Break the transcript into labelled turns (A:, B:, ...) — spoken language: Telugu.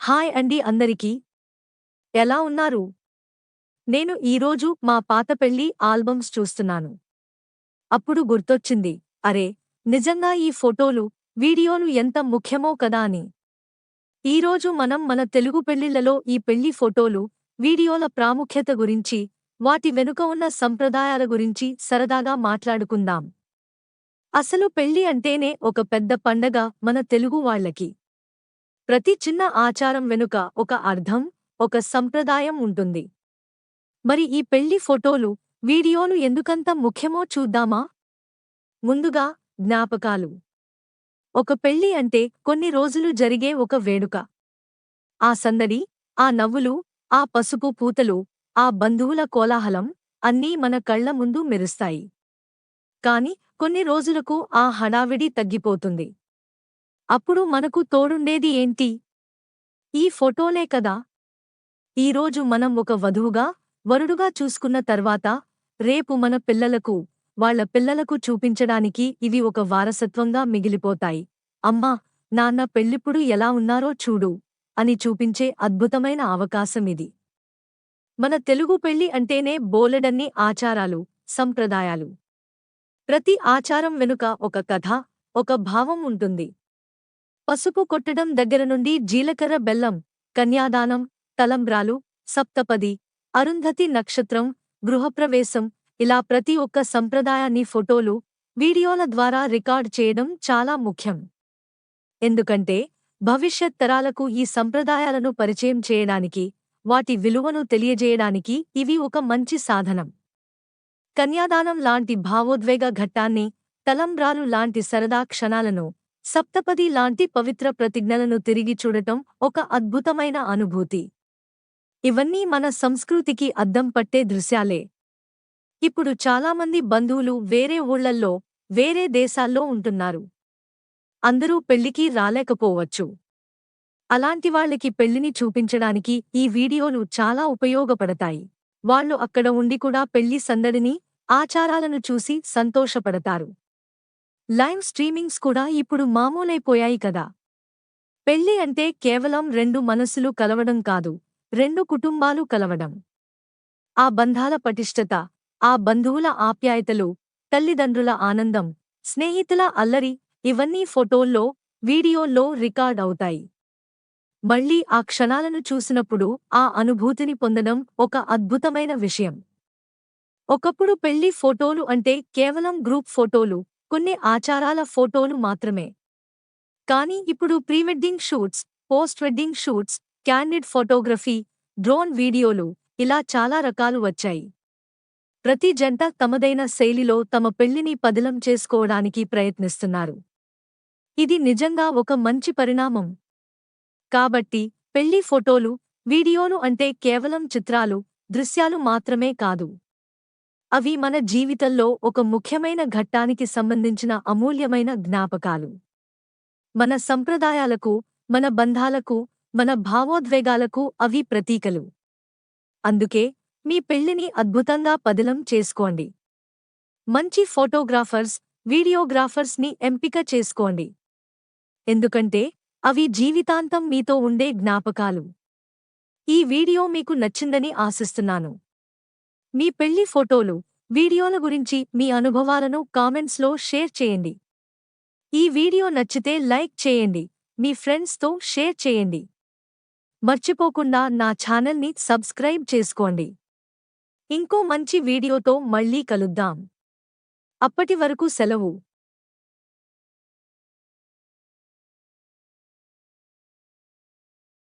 A: హాయ్ అండి అందరికీ. ఎలా ఉన్నారు? నేను ఈరోజు మా పాత పెళ్ళి ఆల్బమ్స్ చూస్తున్నాను. అప్పుడు గుర్తొచ్చింది అరే నిజంగా ఈ ఫోటోలు వీడియోలు ఎంత ముఖ్యమో కదా అని. ఈరోజు మనం మన తెలుగు పెళ్ళిళ్ళలో ఈ పెళ్ళి ఫోటోలు వీడియోల ప్రాముఖ్యత గురించి వాటి వెనుక ఉన్న సంప్రదాయాల గురించి సరదాగా మాట్లాడుకుందాం. అసలు పెళ్ళి అంటేనే ఒక పెద్ద పండగ మన తెలుగు వాళ్ళకి. ప్రతి చిన్న ఆచారం వెనుక ఒక అర్థం ఒక సంప్రదాయం ఉంటుంది. మరి ఈ పెళ్ళి ఫోటోలు వీడియోలు ఎందుకంత ముఖ్యమో చూద్దామా? ముందుగా జ్ఞాపకాలు. ఒక పెళ్ళి అంటే కొన్ని రోజులు జరిగే ఒక వేడుక. ఆ సందడి ఆ నవ్వులు ఆ పసుపు పూతలు ఆ బంధువుల కోలాహలం అన్నీ మన కళ్ళ ముందు మెరుస్తాయి. కాని కొన్ని రోజులకు ఆ హడావిడి తగ్గిపోతుంది. అప్పుడు మనకు తోడుండేది ఏంటి? ఈ ఫోటోలే కదా. ఈరోజు మనం ఒక వధువుగా వరుడుగా చూసుకున్న తర్వాత రేపు మన పిల్లలకు వాళ్ళ పిల్లలకు చూపించడానికి ఇవి ఒక వారసత్వంగా మిగిలిపోతాయి. అమ్మా నాన్న పెళ్ళిప్పుడు ఎలా ఉన్నారో చూడు అని చూపించే అద్భుతమైన అవకాశం ఇది. మన తెలుగు పెళ్ళి అంటేనే బోలెడన్ని ఆచారాలు సంప్రదాయాలు. ప్రతి ఆచారం వెనుక ఒక కథ ఒక భావం ఉంటుంది. పసుపు కొట్టడం దగ్గర నుండి జీలకర్ర బెల్లం కన్యాదానం తలంబ్రాలు సప్తపది అరుంధతి నక్షత్రం గృహప్రవేశం ఇలా ప్రతి ఒక్క సంప్రదాయాన్ని ఫోటోలు వీడియోల ద్వారా రికార్డ్ చేయడం చాలా ముఖ్యం. ఎందుకంటే భవిష్యత్ తరాలకు ఈ సంప్రదాయాలను పరిచయం చేయడానికి వాటి విలువను తెలియజేయడానికి ఇవి ఒక మంచి సాధనం. కన్యాదానం లాంటి భావోద్వేగ ఘట్టాన్ని తలంబ్రాలు లాంటి సరదా క్షణాలను సప్తపది లాంటి పవిత్ర ప్రతిజ్ఞలను తిరిగి చూడటం ఒక అద్భుతమైన అనుభూతి. ఇవన్నీ మన సంస్కృతికి అద్దం పట్టే దృశ్యాలే. ఇప్పుడు చాలామంది బంధువులు వేరే ఊళ్ళల్లో వేరే దేశాల్లో ఉంటున్నారు. అందరూ పెళ్ళికి రాలేకపోవచ్చు. అలాంటి వాళ్ళకి పెళ్ళిని చూపించడానికి ఈ వీడియోలు చాలా ఉపయోగపడతాయి. వాళ్ళు అక్కడ ఉండి కూడా పెళ్ళి సందడిని ఆచారాలను చూసి సంతోషపడతారు. లైవ్ స్ట్రీమింగ్స్ కూడా ఇప్పుడు మామూలైపోయాయి కదా. పెళ్ళి అంటే కేవలం రెండు మనసులు కలవడం కాదు రెండు కుటుంబాలు కలవడం. ఆ బంధాల పటిష్టత ఆ బంధువుల ఆప్యాయతలు తల్లిదండ్రుల ఆనందం స్నేహితుల అల్లరి ఇవన్నీ ఫోటోల్లో వీడియోల్లో రికార్డ్ అవుతాయి. మళ్ళీ ఆ క్షణాలను చూసినప్పుడు ఆ అనుభూతిని పొందడం ఒక అద్భుతమైన విషయం. ఒకప్పుడు పెళ్ళి ఫోటోలు అంటే కేవలం గ్రూప్ ఫోటోలు కొన్ని ఆచారాల ఫోటోలు మాత్రమే. కానీ ఇప్పుడు pre wedding shoots post wedding shoots candid photography drone వీడియోలు ఇలా చాలా రకాలు వచ్చాయి. ప్రతి జంట తమదైన శైలిలో తమ పెళ్ళిని పదిలం చేసుకోవడానికి ప్రయత్నిస్తున్నారు. ఇది నిజంగా ఒక మంచి పరిణామం. కాబట్టి పెళ్ళి ఫోటోలు వీడియోలు అంటే కేవలం చిత్రాలు దృశ్యాలు మాత్రమే కాదు. అవి మన జీవితంలో ఒక ముఖ్యమైన ఘట్టానికి సంబంధించిన అమూల్యమైన జ్ఞాపకాలు. మన సంప్రదాయాలకు మన బంధాలకు మన భావోద్వేగాలకు అవి ప్రతీకలు. అందుకే మీ పెళ్ళిని అద్భుతంగా పదిలం చేసుకోండి. మంచి ఫోటోగ్రాఫర్స్ వీడియోగ్రాఫర్స్ని ఎంపిక చేసుకోండి. ఎందుకంటే అవి జీవితాంతం మీతో ఉండే జ్ఞాపకాలు. ఈ వీడియో మీకు నచ్చిందని ఆశిస్తున్నాను. మీ పెళ్ళి ఫోటోలు వీడియోల గురించి మీ అనుభవాలను కామెంట్స్లో షేర్ చేయండి. ఈ వీడియో నచ్చితే లైక్ చేయండి మీ ఫ్రెండ్స్తో షేర్ చేయండి. మర్చిపోకుండా నా ఛానల్ని సబ్స్క్రైబ్ చేసుకోండి. ఇంకో మంచి వీడియోతో మళ్ళీ కలుద్దాం. అప్పటి వరకు సెలవు.